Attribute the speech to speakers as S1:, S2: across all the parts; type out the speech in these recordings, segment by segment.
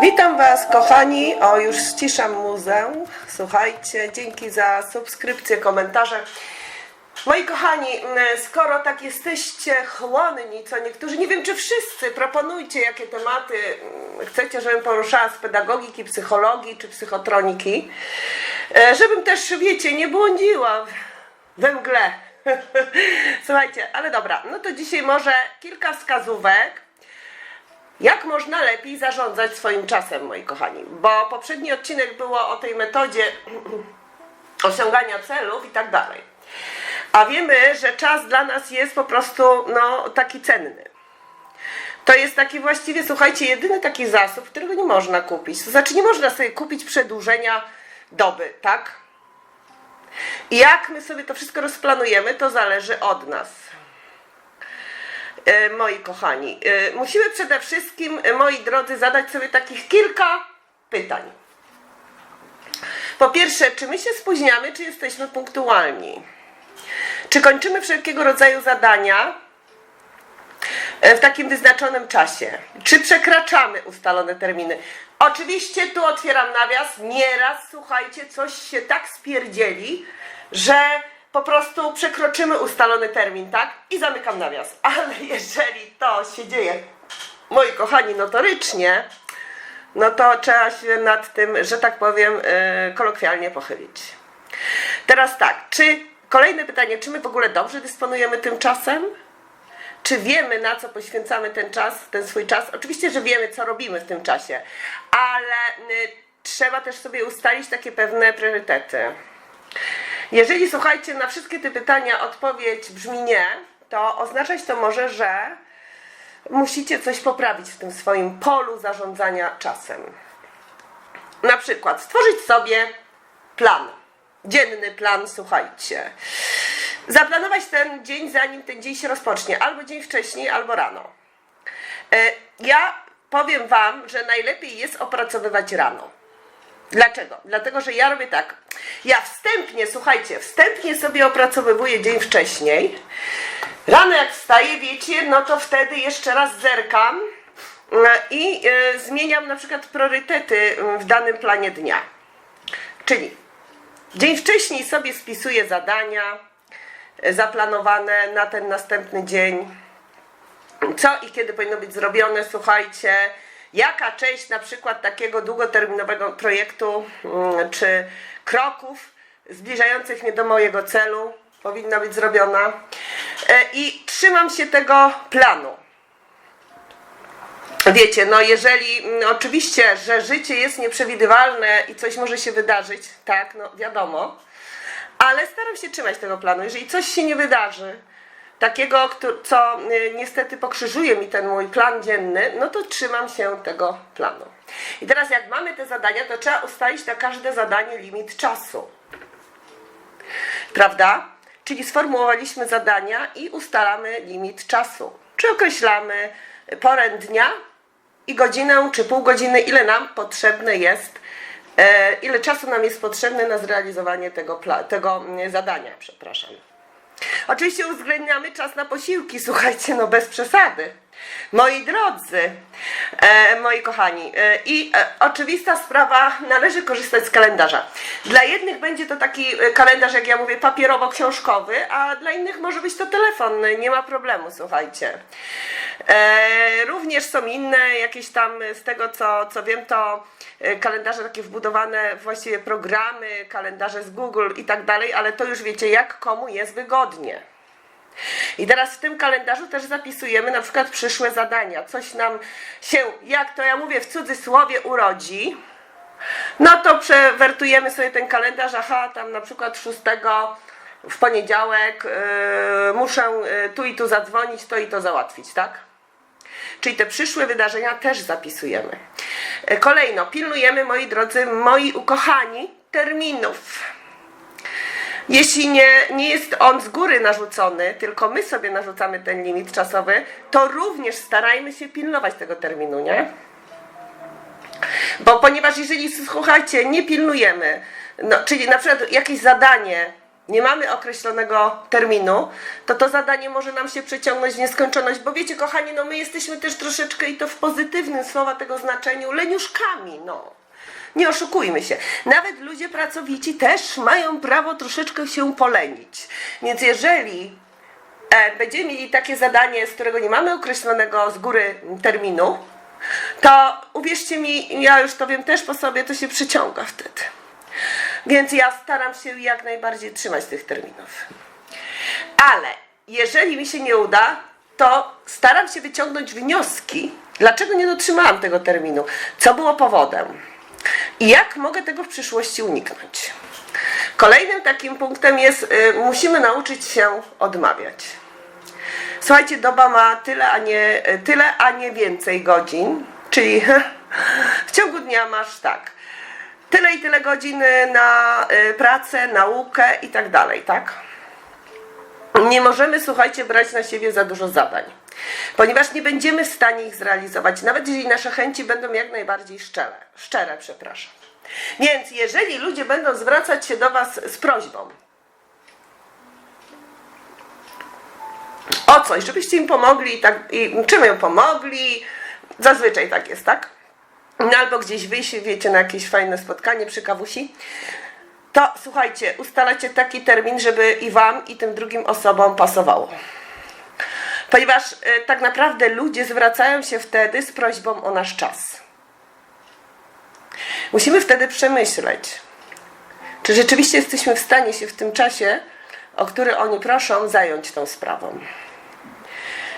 S1: Witam Was, kochani. O, już ściszam muzę. Słuchajcie, dzięki za subskrypcję, komentarze. Moi kochani, m, skoro tak jesteście chłonni, co niektórzy, nie wiem czy wszyscy, proponujcie jakie tematy m, chcecie, żebym poruszała z pedagogiki, psychologii czy psychotroniki, e, żebym też, wiecie, nie błądziła we mgle. Słuchajcie, ale dobra, no to dzisiaj może kilka wskazówek, jak można lepiej zarządzać swoim czasem, moi kochani? Bo poprzedni odcinek było o tej metodzie osiągania celów i tak dalej. A wiemy, że czas dla nas jest po prostu no, taki cenny. To jest taki właściwie, słuchajcie, jedyny taki zasób, którego nie można kupić. To znaczy, nie można sobie kupić przedłużenia doby, tak? I jak my sobie to wszystko rozplanujemy, to zależy od nas. E, moi kochani, e, musimy przede wszystkim, e, moi drodzy, zadać sobie takich kilka pytań. Po pierwsze, czy my się spóźniamy, czy jesteśmy punktualni? Czy kończymy wszelkiego rodzaju zadania w takim wyznaczonym czasie? Czy przekraczamy ustalone terminy? Oczywiście tu otwieram nawias, nieraz, słuchajcie, coś się tak spierdzieli, że po prostu przekroczymy ustalony termin, tak? I zamykam nawias. Ale jeżeli to się dzieje, moi kochani, notorycznie, no to trzeba się nad tym, że tak powiem, yy, kolokwialnie pochylić. Teraz tak, czy kolejne pytanie, czy my w ogóle dobrze dysponujemy tym czasem? Czy wiemy, na co poświęcamy ten czas, ten swój czas? Oczywiście, że wiemy, co robimy w tym czasie, ale y, trzeba też sobie ustalić takie pewne priorytety. Jeżeli słuchajcie, na wszystkie te pytania odpowiedź brzmi nie, to oznaczać to może, że musicie coś poprawić w tym swoim polu zarządzania czasem. Na przykład stworzyć sobie plan. Dzienny plan, słuchajcie. Zaplanować ten dzień, zanim ten dzień się rozpocznie, albo dzień wcześniej, albo rano. E, Ja powiem Wam, że najlepiej jest opracowywać rano. Dlaczego? Dlatego, że ja robię tak. Ja wstępnie, słuchajcie, wstępnie sobie opracowywuję dzień wcześniej. Rano jak wstaję, wiecie, no to wtedy jeszcze raz zerkam e, i e, zmieniam na przykład priorytety w danym planie dnia. Czyli dzień wcześniej sobie spisuję zadania e, zaplanowane na ten następny dzień co i kiedy powinno być zrobione, słuchajcie, jaka część na przykład takiego długoterminowego projektu mm, czy kroków zbliżających mnie do mojego celu powinna być zrobiona. E, I trzymam się tego planu. Wiecie, no jeżeli mm, oczywiście, że życie jest nieprzewidywalne i coś może się wydarzyć, tak, no wiadomo, ale staram się trzymać tego planu. Jeżeli coś się nie wydarzy, takiego, co y, niestety pokrzyżuje mi ten mój plan dzienny, no to trzymam się tego planu. I teraz jak mamy te zadania, to trzeba ustalić na każde zadanie limit czasu. Prawda? Czyli sformułowaliśmy zadania i ustalamy limit czasu. Czy określamy porę dnia i godzinę, czy pół godziny, ile nam potrzebne jest, e, ile czasu nam jest potrzebne na zrealizowanie tego, tego mm, zadania, przepraszam. Oczywiście uwzględniamy czas na posiłki, słuchajcie, no bez przesady. Moi drodzy, e, moi kochani, e, i e, oczywista sprawa, należy korzystać z kalendarza. Dla jednych będzie to taki e, kalendarz, jak ja mówię, papierowo-książkowy, a dla innych może być to telefon, nie ma problemu, słuchajcie. E, również są inne, jakieś tam, z tego co, co wiem, to kalendarze takie wbudowane, właściwie programy, kalendarze z Google i tak dalej, ale to już wiecie, jak komu jest wygodnie. I teraz w tym kalendarzu też zapisujemy na przykład przyszłe zadania. Coś nam się, jak to ja mówię, w cudzysłowie urodzi. No to przewertujemy sobie ten kalendarz, aha, tam na przykład 6 w poniedziałek yy, muszę yy, tu i tu zadzwonić, to i to załatwić, tak? Czyli te przyszłe wydarzenia też zapisujemy. Yy, Kolejno, pilnujemy, moi drodzy, moi ukochani, terminów. Jeśli nie, nie jest on z góry narzucony, tylko my sobie narzucamy ten limit czasowy, to również starajmy się pilnować tego terminu, nie? Bo ponieważ jeżeli, słuchajcie, nie pilnujemy, no, czyli na przykład jakieś zadanie nie mamy określonego terminu, to to zadanie może nam się przeciągnąć w nieskończoność, bo wiecie, kochani, no my jesteśmy też troszeczkę i to w pozytywnym słowa tego znaczeniu leniuszkami, no. Nie oszukujmy się. Nawet ludzie pracowici też mają prawo troszeczkę się polenić. Więc jeżeli e, będziemy mieli takie zadanie, z którego nie mamy określonego z góry terminu, to uwierzcie mi, ja już to wiem też po sobie, to się przyciąga wtedy. Więc ja staram się jak najbardziej trzymać tych terminów. Ale jeżeli mi się nie uda, to staram się wyciągnąć wnioski, dlaczego nie dotrzymałam tego terminu, co było powodem i jak mogę tego w przyszłości uniknąć. Kolejnym takim punktem jest, y, musimy nauczyć się odmawiać. Słuchajcie, doba ma tyle, a nie, tyle, a nie więcej godzin, czyli w ciągu dnia masz tak, tyle i tyle godzin na y, pracę, naukę i tak dalej, tak? Nie możemy, słuchajcie, brać na siebie za dużo zadań, ponieważ nie będziemy w stanie ich zrealizować, nawet jeżeli nasze chęci będą jak najbardziej szczere, szczere, przepraszam. Więc jeżeli ludzie będą zwracać się do Was z prośbą, o coś, żebyście im pomogli tak, i czym im pomogli. Zazwyczaj tak jest, tak? No, albo gdzieś wyjść, wiecie, na jakieś fajne spotkanie przy kawusi. To słuchajcie, ustalacie taki termin, żeby i wam, i tym drugim osobom pasowało. Ponieważ y, tak naprawdę ludzie zwracają się wtedy z prośbą o nasz czas. Musimy wtedy przemyśleć, czy rzeczywiście jesteśmy w stanie się w tym czasie, o który oni proszą, zająć tą sprawą.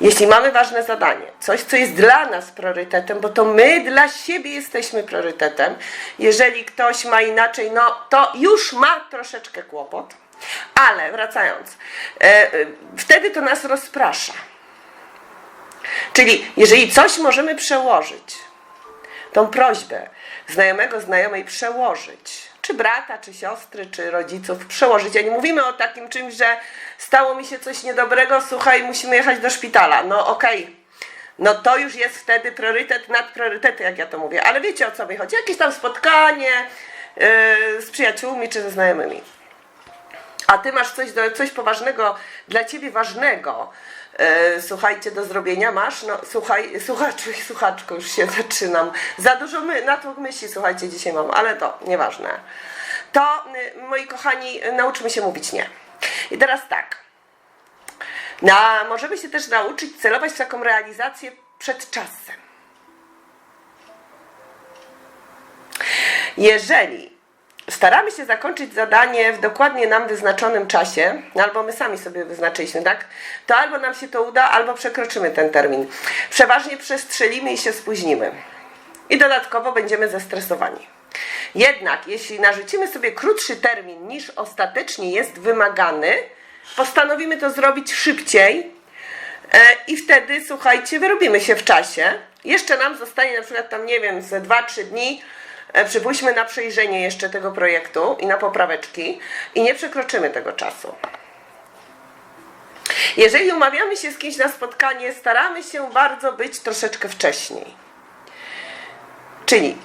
S1: Jeśli mamy ważne zadanie, coś, co jest dla nas priorytetem, bo to my dla siebie jesteśmy priorytetem, jeżeli ktoś ma inaczej, no to już ma troszeczkę kłopot. Ale wracając, e, e, wtedy to nas rozprasza. Czyli jeżeli coś możemy przełożyć, tą prośbę znajomego, znajomej przełożyć, czy brata, czy siostry, czy rodziców przełożyć. Ja nie mówimy o takim czymś, że stało mi się coś niedobrego, słuchaj, musimy jechać do szpitala. No okej. No to już jest wtedy priorytet nad priorytety, jak ja to mówię. Ale wiecie o co mi chodzi? Jakieś tam spotkanie yy, z przyjaciółmi czy ze znajomymi. A ty masz coś, do, coś poważnego, dla ciebie ważnego, e, słuchajcie, do zrobienia masz? No słuchaj, słuchaczu i słuchaczko, już się zaczynam. Za dużo my, na to myśli, słuchajcie, dzisiaj mam, ale to nieważne. To, y, moi kochani, nauczmy się mówić nie. I teraz tak. Na, możemy się też nauczyć celować w taką realizację przed czasem. Jeżeli staramy się zakończyć zadanie w dokładnie nam wyznaczonym czasie, albo my sami sobie wyznaczyliśmy, tak? To albo nam się to uda, albo przekroczymy ten termin. Przeważnie przestrzelimy i się spóźnimy. I dodatkowo będziemy zestresowani. Jednak jeśli narzucimy sobie krótszy termin niż ostatecznie jest wymagany, postanowimy to zrobić szybciej e, i wtedy, słuchajcie, wyrobimy się w czasie. Jeszcze nam zostanie na przykład tam, nie wiem, ze 2-3 dni, przypuśćmy na przejrzenie jeszcze tego projektu i na popraweczki i nie przekroczymy tego czasu. Jeżeli umawiamy się z kimś na spotkanie, staramy się bardzo być troszeczkę wcześniej. Czyli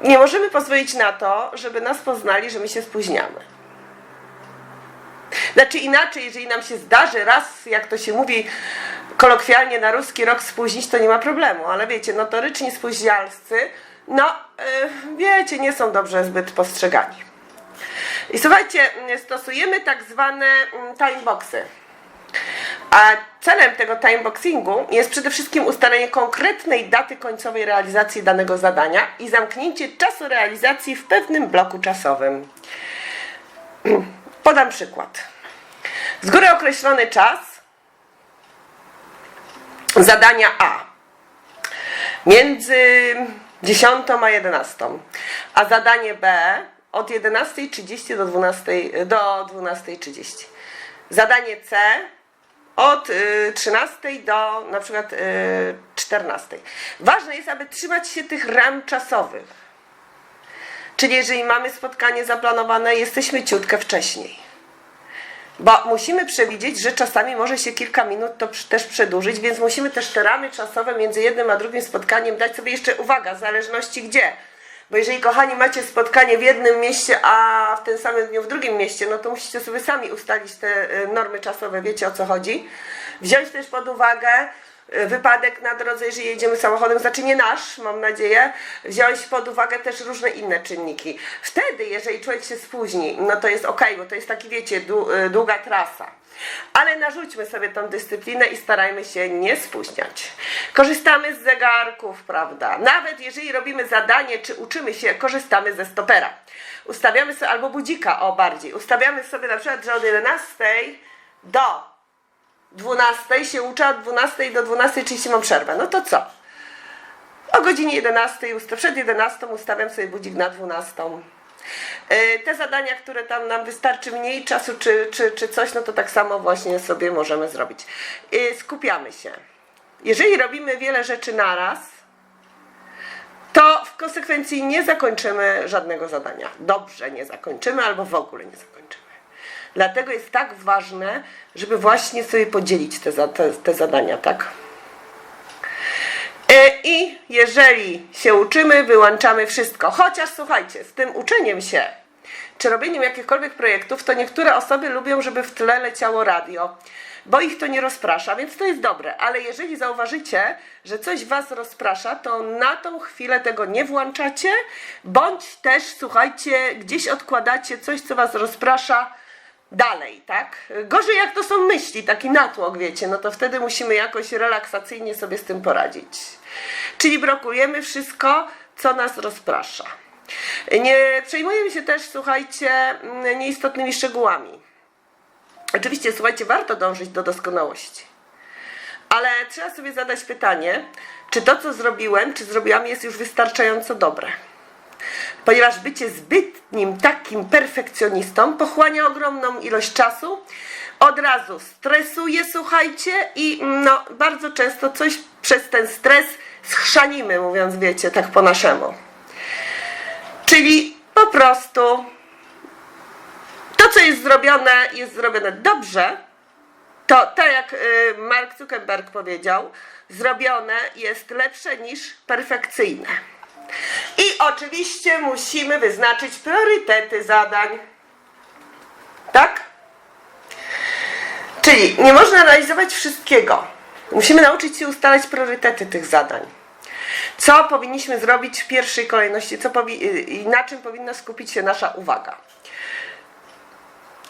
S1: nie możemy pozwolić na to, żeby nas poznali, że my się spóźniamy. Znaczy inaczej, jeżeli nam się zdarzy raz, jak to się mówi kolokwialnie na ruski rok spóźnić, to nie ma problemu, ale wiecie, notoryczni spóźnialscy, no yy, wiecie, nie są dobrze zbyt postrzegani. I słuchajcie, stosujemy tak zwane mm, timeboxy. A celem tego timeboxingu jest przede wszystkim ustalenie konkretnej daty końcowej realizacji danego zadania i zamknięcie czasu realizacji w pewnym bloku czasowym. Podam przykład. Z góry określony czas zadania A między 10 a 11, a zadanie B od 11.30 do 12.00 do 12.30. Zadanie C od y, 13 do na przykład y, 14. Ważne jest, aby trzymać się tych ram czasowych. Czyli jeżeli mamy spotkanie zaplanowane, jesteśmy ciutkę wcześniej. Bo musimy przewidzieć, że czasami może się kilka minut to też przedłużyć, więc musimy też te ramy czasowe między jednym a drugim spotkaniem dać sobie jeszcze uwaga, w zależności gdzie. Bo jeżeli, kochani, macie spotkanie w jednym mieście, a w tym samym dniu w drugim mieście, no to musicie sobie sami ustalić te y, normy czasowe, wiecie o co chodzi. Wziąć też pod uwagę wypadek na drodze, jeżeli jedziemy samochodem, znaczy nie nasz, mam nadzieję, wziąć pod uwagę też różne inne czynniki. Wtedy, jeżeli człowiek się spóźni, no to jest ok, bo to jest taki, wiecie, dłu- y, długa trasa. Ale narzućmy sobie tą dyscyplinę i starajmy się nie spóźniać. Korzystamy z zegarków, prawda? Nawet jeżeli robimy zadanie, czy uczymy się, korzystamy ze stopera. Ustawiamy sobie, albo budzika, o bardziej, ustawiamy sobie na przykład, że od 11 do 12 się uczę, od 12 do 12.30 mam przerwę. No to co? O godzinie 11, usta- przed 11 ustawiam sobie budzik na 12. Yy, Te zadania, które tam nam wystarczy mniej czasu czy, czy, czy coś, no to tak samo właśnie sobie możemy zrobić. Yy, Skupiamy się. Jeżeli robimy wiele rzeczy naraz, to w konsekwencji nie zakończymy żadnego zadania. Dobrze nie zakończymy albo w ogóle nie zakończymy. Dlatego jest tak ważne, żeby właśnie sobie podzielić te, te, te zadania, tak? E, I jeżeli się uczymy, wyłączamy wszystko. Chociaż słuchajcie, z tym uczeniem się, czy robieniem jakichkolwiek projektów, to niektóre osoby lubią, żeby w tle leciało radio, bo ich to nie rozprasza, więc to jest dobre. Ale jeżeli zauważycie, że coś was rozprasza, to na tą chwilę tego nie włączacie, bądź też, słuchajcie, gdzieś odkładacie coś, co was rozprasza, dalej, tak? Gorzej jak to są myśli, taki natłok, wiecie, no to wtedy musimy jakoś relaksacyjnie sobie z tym poradzić. Czyli blokujemy wszystko, co nas rozprasza. Nie przejmujemy się też, słuchajcie, nieistotnymi szczegółami. Oczywiście, słuchajcie, warto dążyć do doskonałości. Ale trzeba sobie zadać pytanie, czy to, co zrobiłem, czy zrobiłam, jest już wystarczająco dobre ponieważ bycie zbytnim takim perfekcjonistą pochłania ogromną ilość czasu, od razu stresuje, słuchajcie, i no, bardzo często coś przez ten stres schrzanimy, mówiąc, wiecie, tak po naszemu. Czyli po prostu to, co jest zrobione, jest zrobione dobrze, to tak jak y, Mark Zuckerberg powiedział, zrobione jest lepsze niż perfekcyjne. I oczywiście musimy wyznaczyć priorytety zadań. Tak? Czyli nie można realizować wszystkiego. Musimy nauczyć się ustalać priorytety tych zadań. Co powinniśmy zrobić w pierwszej kolejności, co i na czym powinna skupić się nasza uwaga.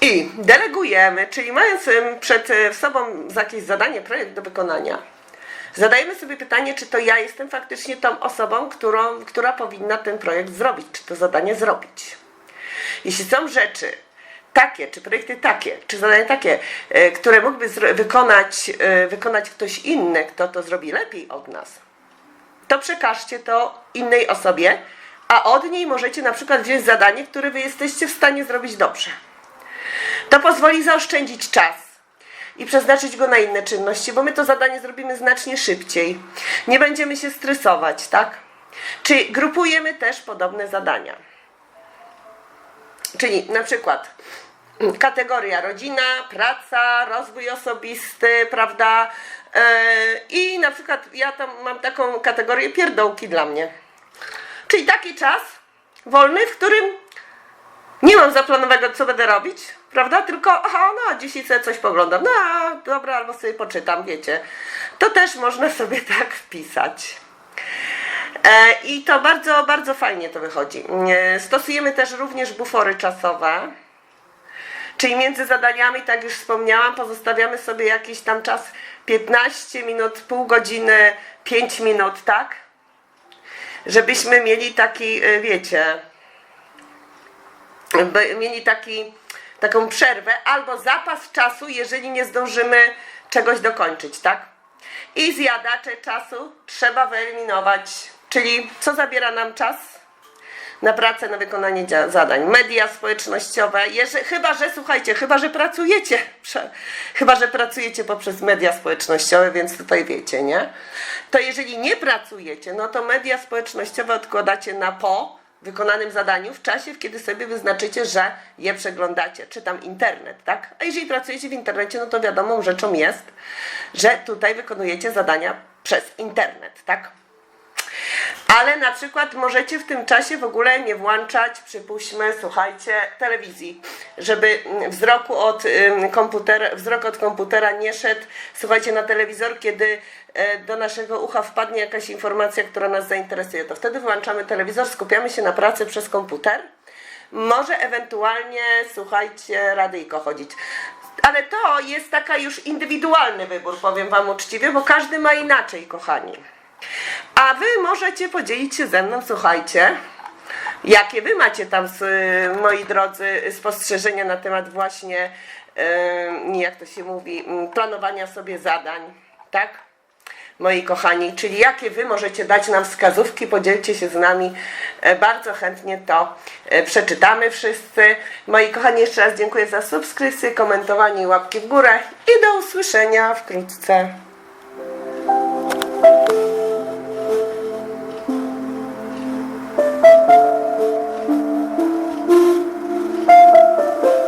S1: I delegujemy, czyli mając przed e, sobą jakieś zadanie, projekt do wykonania, zadajemy sobie pytanie, czy to ja jestem faktycznie tą osobą, którą, która powinna ten projekt zrobić, czy to zadanie zrobić. Jeśli są rzeczy takie, czy projekty takie, czy zadania takie, e, które mógłby wykonać, e, wykonać ktoś inny, kto to zrobi lepiej od nas, to przekażcie to innej osobie, a od niej możecie na przykład wziąć zadanie, które wy jesteście w stanie zrobić dobrze. To pozwoli zaoszczędzić czas i przeznaczyć go na inne czynności, bo my to zadanie zrobimy znacznie szybciej. Nie będziemy się stresować, tak? Czyli grupujemy też podobne zadania. Czyli na przykład mm, kategoria rodzina, praca, rozwój osobisty, prawda? Yy, I na przykład ja tam mam taką kategorię pierdołki dla mnie. Czyli taki czas wolny, w którym nie mam zaplanowanego, co będę robić, prawda? Tylko, aha, no, dzisiaj sobie coś poglądam. No, dobra, albo sobie poczytam, wiecie. To też można sobie tak wpisać. E, I to bardzo, bardzo fajnie to wychodzi. E, Stosujemy też również bufory czasowe. Czyli między zadaniami, tak już wspomniałam, pozostawiamy sobie jakiś tam czas 15 minut, pół godziny, 5 minut, tak? Żebyśmy mieli taki, e, wiecie, mieli taki, taką przerwę albo zapas czasu, jeżeli nie zdążymy czegoś dokończyć, tak? I zjadacze czasu trzeba wyeliminować. Czyli co zabiera nam czas? Na pracę, na wykonanie zadań. Media społecznościowe, jeże, chyba że, słuchajcie, chyba że pracujecie, prze, chyba że pracujecie poprzez media społecznościowe, więc tutaj wiecie, nie? To jeżeli nie pracujecie, no to media społecznościowe odkładacie na po wykonanym zadaniu w czasie, w kiedy sobie wyznaczycie, że je przeglądacie, czy tam internet, tak? A jeżeli pracujecie w internecie, no to wiadomą rzeczą jest, że tutaj wykonujecie zadania przez internet, tak? Ale na przykład możecie w tym czasie w ogóle nie włączać, przypuśćmy, słuchajcie, telewizji, żeby mm, wzroku od komputera, wzrok od komputera nie szedł, słuchajcie, na telewizor, kiedy e, do naszego ucha wpadnie jakaś informacja, która nas zainteresuje. To wtedy wyłączamy telewizor, skupiamy się na pracy przez komputer. Może ewentualnie, słuchajcie, radyjko chodzić. Ale to jest taka już indywidualny wybór, powiem Wam uczciwie, bo każdy ma inaczej, kochani. A Wy możecie podzielić się ze mną, słuchajcie, jakie Wy macie tam, moi drodzy, spostrzeżenia na temat właśnie, jak to się mówi, planowania sobie zadań, tak? moi kochani, czyli jakie Wy możecie dać nam wskazówki, podzielcie się z nami. E, Bardzo chętnie to e, przeczytamy wszyscy. Moi kochani, jeszcze raz dziękuję za subskrypcję, komentowanie i łapki w górę i do usłyszenia wkrótce.